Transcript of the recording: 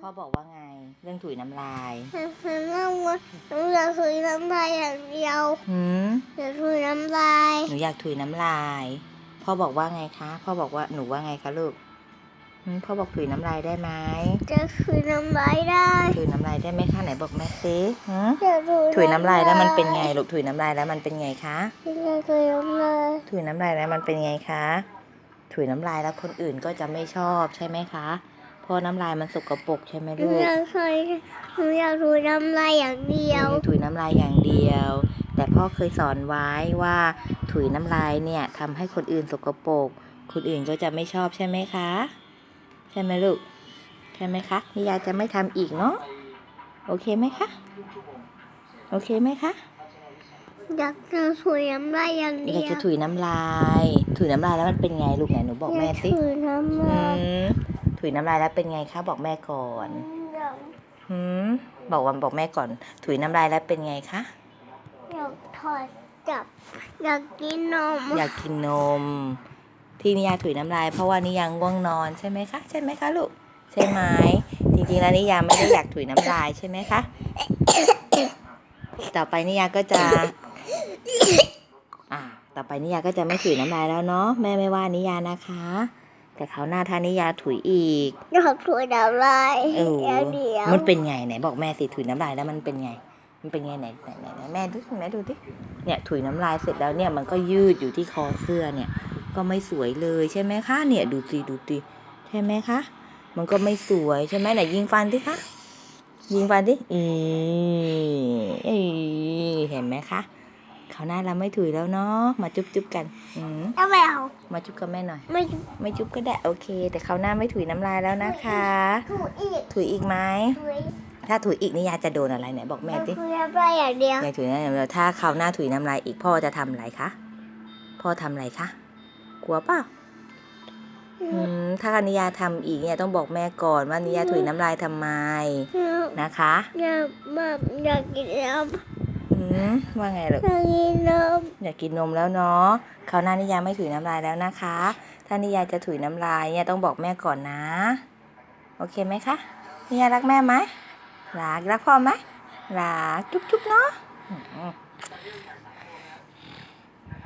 พ่อบอกว่าไง เรื่องถุยน้ำลายฉันต้องว่าหนูอยากถุยน้ำลายอย่างเดียวหืมอยากถุยน้ำลายหนูอยากถุยน้ำลาย พ่อบอกว่าไงคะ พ่อบอกว่าหนูว่าไงคะลูกหืมพ่อบอกถุยน้ำลายได้ไหมจะถุยน้ำลายได้ถุยน้ำลายได้ไหมคะไหนบอกแม่สิหืมอยากถุยถุยน้ำลายแล้วมันเป็นไงลูกถุยน้ำลายแล้วมันเป็นไงคะอยากถุยน้ำลายถุยน้ำลายแล้วมันเป็นไงคะถุยน้ำลายแล้วคนอื่นก็จะไม่ชอบใช่ไหมคะ เพราะน้ำลายมันสกปรกใช่ไหมหนูลูกอยากถุยหนูอยากถุยน้ำลายอย่างเดียวถุยน้ำลายอย่างเดียว แต่พ่อเคยสอนไว้ว่าถุยน้ำลายเนี่ยทำให้คนอื่นสกปรกคนอื่นก็จะไม่ชอบใช่ไหมคะ ใช่ไหมลูกใช่ไหมคะนิยาจะไม่ทำอีกเนาะโอเคไหมคะโอเคไหมคะอยากจะถุยน้ำลายอย่างอเดียากยวจะถุยน้ำลาย ถุยน้ำลายแล้วมันเป็นไงลูกไหนหนูบอกแม่สิยากถุยน้ำอืลาย ม ถุยน้ำลายแล้วเป็นไงคะบอกแม่ก่อนอยากหืมบอกวันบอกแม่ก่อน ถุยน้ำลายแล้วเป็นไงคะอยากถอดจับ อยากกินนม อยากกินนม ที่นิยาถุยน้ำลายเพราะว่านิยาง่วงนอนใช่ไหมคะใช่ไหมคะลูกใช่ไหมจริงๆแล้วนิยาไม่ได้อยากถุยน้ำลายใช่ไหมคะต่อไปนิยาก็จะอ่าต่อไปนิยาก็จะไม่ถุยน้ำลายแล้วเนาะแม่ไม่ว่านิยานะคะ แต่เขาวหน้าถ้านิยาถุยอีกอยากถุยน้ำลายเอออย่างเดียวมันเป็นไงไหนบอกแม่สิถุยน้ำลายแล้วมันเป็นไง มันเป็นไงไหนไหนไหนไหนแม่ดูสิแม่ดูดิเนี่ยถุยน้ำลายเสร็จแล้วเนี่ยมันก็ยืดอยู่ที่คอเสื้อเนี่ย ก็ไม่สวยเลยใช่ไหมคะเนี่ยดูสิดูสิใช่ไหมคะมันก็ไม่สวยใช่ไหมไหนยิงฟันดิคะยิงฟันดิอีอีเห็นไหมคะ เขาวหน้าเราไม่ถุยแล้วเนาะมาจุ๊บจุ๊บกันอืมเอาไม่เอามาจุ๊บกับแม่หน่อย ไม่ไม่จุ๊บก็ได้โอเค แต่เขาวหน้าไม่ถุยน้ำลายแล้วนะคะถุยอีกถุยอีกไหมถุยถ้าถุยอีกนี่ยาจะโดนอะไรไหนบอกแม่สิถุยน้ำลายอย่างเดียวยายถุยนะเดี๋ยวถ้าคราวหน้าถุยน้ำลายอีกพ่อจะทำอะไรคะพ่อทำอะไรคะกลัวเปล่าอืมถ้านิยาทำอีกเนี่ยต้องบอกแม่ก่อนว่านิยาถุยน้ำลายทำไมนะคะ อยากแบบอยากกินน้ำอืม ว่าไงลูกอยากกินน้อยากกินนมแล้วเนาะคราวหน้านิยาไม่ถุยน้ำลายแล้วนะคะ ถ้านิยาจะถุยน้ำลายเนี่ยต้องบอกแม่ก่อนนะ โอเคไหมคะนิยารักแม่ไหมรักรักพ่อไหมรักจุ๊บจุ๊บเนาะอืม